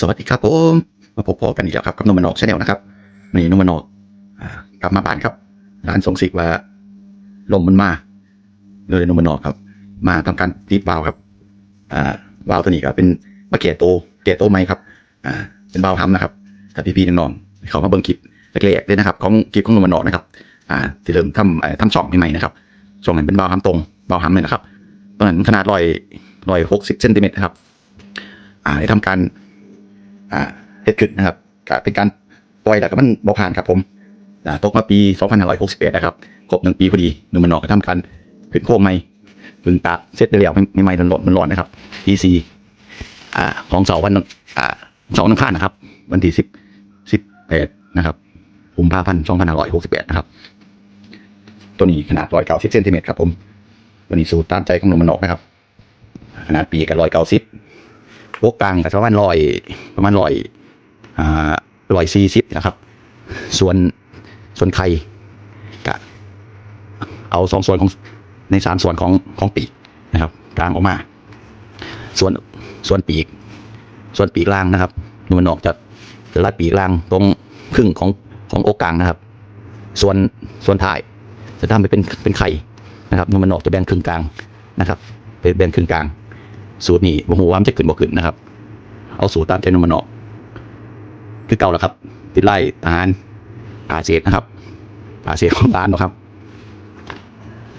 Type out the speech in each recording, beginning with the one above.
สวัสดีครับผมมาพบพอกันอีกแล้วครับกับนมมนอกชาแนลนะครับวันนี้นมมนอกกลับมาบ้านครับร้านสงสิกว่าลมมันมาเลยนมมนอกครับ มาทำการรีดวาวครับ อ่าวาวตัวนี้ก็เป็นมาเกตโตเกตโตไหมครับ อ่า เป็นวาล์วทำนะครับถ้าพี่ๆน้องๆเขามาเบิ่งคลิปแรกๆเลยนะครับ ของคลิปของนุมมนอกนะครับ อ่าที่เริ่มทำทำช่องใหม่ๆนะครับช่องนั้นเป็นวาล์วทำตรงวาล์วทำเลยนะครับตอนนั้นขนาดร้อยร้อยหกสิบเซนติเมตรนะครับ อ่าได้ทำการ อ่าเฮ็ดขึ้นนะครับก็เป็นการปล่อยแล้วก็มันบ่ผ่านครับผมตกมาปี 2561 นะครับครบหนึ่งปีพอดีหนุ่มมันนอกก็ทำการขึ้นโค้งใหม่พึ่งตาเสร็จได้แล้วไม่ไม่ร้อนมันร้อนนะครับ PC อ่าของเสาร์วันอ่าสาร์วันอังคานะครับ วันที่10 18นะครับกุมภาพันธ์2568นะครับ ตัวนี้ขนาด190เกาสิบเซนติเมตรครับผมตัวนี้สูตรตามใจของหนุ่มมันนอกนะครับ ขนาดปีกับ190พวก กกลางก็ประมาณร้อยประมาณร้อยอ่าร้อยสี่สิบนะครับ ส่วนส่วนไข่ก็เอาสองส่วนของในสามส่วนของของปีกนะครับกลางออกมา ส่วนส่วนปีก ส่วนปีกล่างนะครับมันออกจากจะลัดปีกล่างตรงครึ่งของของอกกลางนะครับ ส่วนส่วนท้ายจะทำไปเป็นเป็นไข่นะครับมันออกจะแบ่งครึ่งกลางนะครับเป็นแบ่งครึ่งกลาง สูตรนี้ผมว่ามันจะขึ้นบ่ขึ้นนะครับ เอาสูตรตามใจนมมันออก คือเก่าแล้วครับ ติดไล่ทหารอาเศษนะครับอาเศษของร้านนะครับ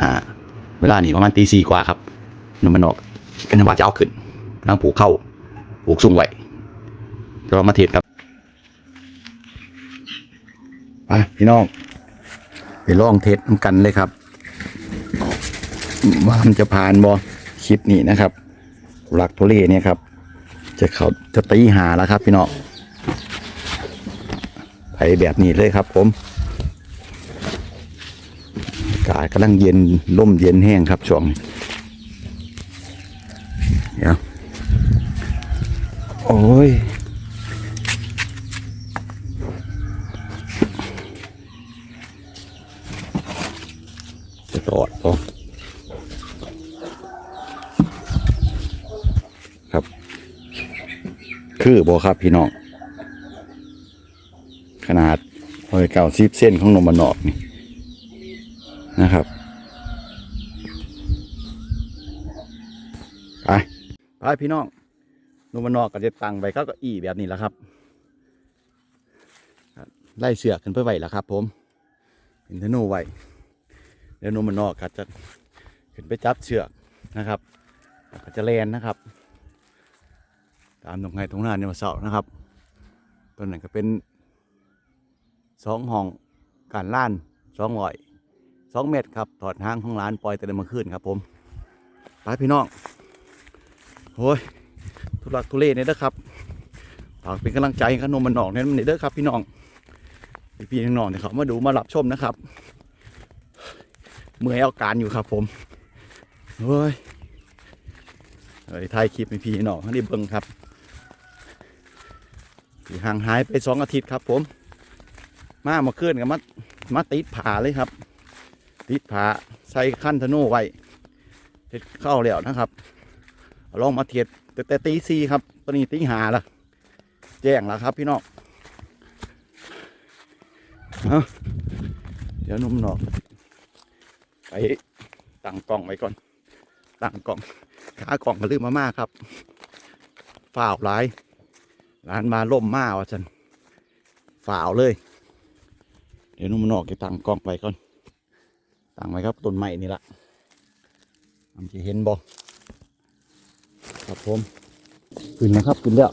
อ่า เวลานี่ประมาณตีสี่กว่าครับนมันออกกันว่าจะเอาขึ้นนั่งผูกเข้าผูกสุ่งไว้เรามาเทศครับไปพี่น้องไปลองเทสกันเลยครับว่ามันจะผ่านบอคลิปนี้นะครับ หลักทุเรเนี่ยครับ จะเขาจะตีหาแล้วครับ พี่น้องไปแบบนี้เลยครับ ผมอากาศกำลังเย็นล่มเย็นแห้งครับช่วงนี้เดี๋ยวโอ้ยจะตอดพอ ครับ คือบอครับพี่น้องขนาดร้อยเก้าสิบเส้นของนมบนอกนี่นะครับไปไปพี่น้องนมบนอกก็จะตั้งไปเขาก็อีแบบนี้แหละครับไล่เสือกขึ้นไปไหวแล้วครับ ผมเป็นธนูไว้เดี๋ยวนมบนอกก็จะขึ้นไปจับเชือกนะครับก็จะแลนนะครับ ตามตรงไงตรงหน้าเนี่ยมาเสานะครับตัวนั้นก็เป็นสองห้องการล้านสองร้อยสองเมตรครับถอดห้างของร้านปล่อยแต่เดินมาขึ้นครับผมไปพี่น้องโอ้ยทุลักทุเลเนี่ยเด้อครับฝากเป็นกำลังใจให้ขนมมันนอกเนี่ยมันเด้อครับ พี่น้องพี่น้องเนี่ยเขามาดูมารับชมนะครับเมื่อยอาการอยู่ครับผมเฮ้ยเฮ้ยคลิปพี่น้องให้ได้เบิ่งครับ ที่ห่างหายไปสองอาทิตย์ครับ ผม มามาเคลื่อนกับมามาติดผาเลยครับ ติดผาใส่ขั้นธนูไว้เท็ดเข้าแล้วนะครับลองมาเทียดแต่แต่ตีซีครับ ตอนนี้ตีหาละแจ้งแล้วครับพี่น้องเดี๋ยวนุ่มหนอกไปตั้งกล่องไว้ก่อนตั้งกล่องขากล่องก็ลืมมาม่าครับฝ่าวหลาย ร้านมาล่มมาว่ะฉันฝ่าวเลย เดี๋ยวนุ่มนอกจะตั้งกล้องไปก่อนตั้งไว้ครับต้นไม้นี่ละมันจะเห็นบ่ครับผมขึ้นนะครับขึ้นแล้ว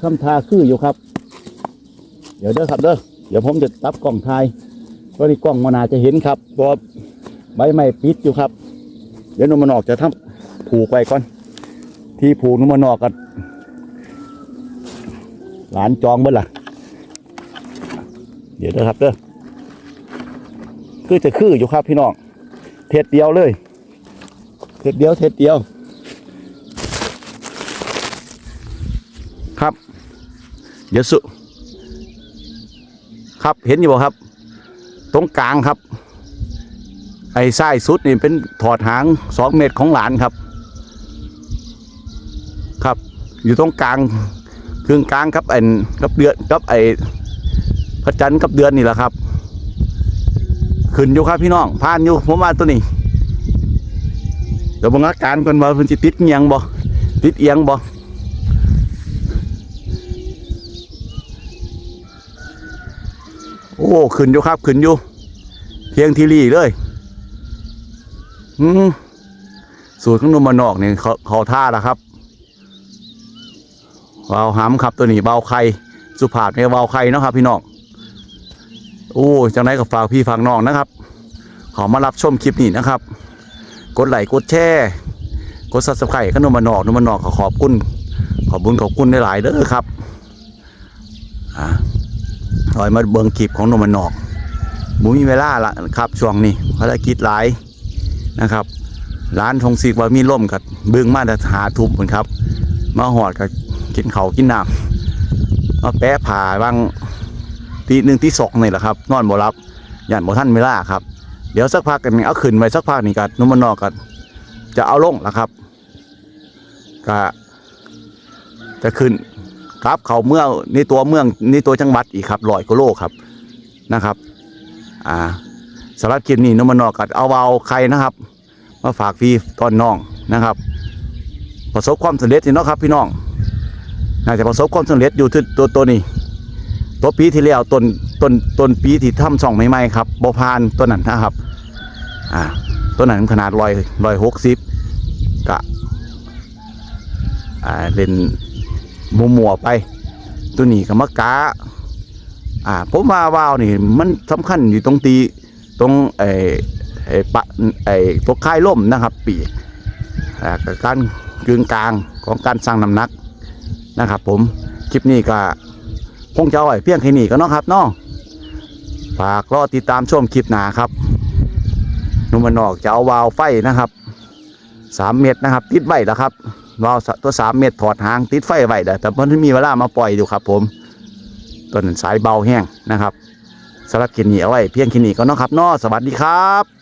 ทำทาคืออยู่ครับ เดี๋ยวเด้อครับเด้อเดี๋ยวผมจะตับกล้องถ่ายเพราะนี่กล้องมันาจะเห็นครับเพราะว่าใบไม้ปิดอยู่ครับ เดี๋ยวนุ่มนอกจะทำผูกไว้ก่อน ที่ผูกนุ่มนอกกัน หลานจองเมื่อล่ะ เดี๋ยวนะครับเด้อคือจะคืออยู่ครับพี่น้องเทศเดียวเลยเทศเดียวเทศเดียว ครับ เดี๋ยวสุครับเห็นอยู่บ่ครับ ตรงกลางครับ ไอ้ไส้สุดนี่เป็นถอดหางสองเมตรของหลานครับ ครับ อยู่ตรงกลาง ครึ่งกลางกับไอ้กับเดือนกับไอ้พระจันทร์กับเดือนนี่แหละครับ ขึ้นอยู่ครับพี่น้องผ่านอยู่ผมว่าตัวนี้เดี๋ยวบังอาการกันว่าเพิ่นสิติดเอียงบ่ติดเอียงบ่โอ้ขึ้นอยู่ครับขึ้นอยู่เพียงทีรีเลยอืมสูตรของนมมานนอกเนี่ยเขาเขาท่าแล้วครับ เบาหำครับตัวนี้เบาไข่สุภาพเนี่ยเบาไข่เนาะครับ พี่น้องโอ้จังไรก็ฝากพี่ฝากน้องนะครับ ขอมารับชมคลิปนี้นะครับ กดไลค์กดแชร์กดซับสไครต์ขนมมานอกนมมานอกขอขอบคุณขอบคุญขอบคุณหลายๆเด้อครับอ่าลอยมาเบิงคลิปของนมมานอกบุมีเวลาละครับช่วงนี้ภารกิจหลายนะครับ ร้านทงศิกว่ามีล่มกับเบื้องมาแต่หาทุบเหมือนครับ มาหอดกับ กินเขากินน้ำมาแปะผ่าบางตีหนึ่งตีสองนี่แหละครับ นอนบ่รับย่านบ่ท่านเวลาครับ เดี๋ยวสักพักกันเอาขึ้นไปสักพักนี่กันนุ่มมันอกกันจะเอาลงแล้วครับก็จะขึ้นครับเขาเมื่อในตัวเมืองในตัวจังหวัดอีกครับลอยกโลครับนะครับ อ่าสำหรับคลิปนี้นุ่มมันอกกันเอาเบาใครนะครับ มาฝากพี่ตอนน้องนะครับ ประสบความสำเร็จนี่เนาะครับพี่น้อง น่าจะประสบความสำเร็จอยู่ที่ตัวตัวนี้ตัวปีที่แล้วต้นต้นต้นปีที่ทำช่องใหม่ๆครับบพานตัวนั้นนะครับอ่าตัวนั้นขนาดร้อยร้อยหกสิบกะอ่าเล่นมัวมัวๆไป ตัวนี้กับมะกาอ่าผมว่าวาวนี่มันสำคัญอยู่ตรงตีตรงไอ้ไอ้ปะไอ้ตัวค่ายล่มนะครับ ปีกอ่ากับการกึ่งกลางของการสร้างน้ำหนัก นะครับ ผมคลิปนี้ก็คงจะอาไว้เพียงแค่นี้ก็เนาะครับเนาะฝากรอติดตามชมคลิปหนาครับนุ่มมันนอกจะเอาวาวไฟนะครับสามเม็ดนะครับ ติดไว้แล้วครับวาวตัวสามเม็ดถอดหางติดไฟไว้แต่แต่มันมีเวลามาปล่อยอยู่ครับ ผมต้นสายเบาแห้งนะครับสำหรับคลิปนี้เอาไว้เพียงแค่นี้ก็เนาะครับเนาะสวัสดีครับ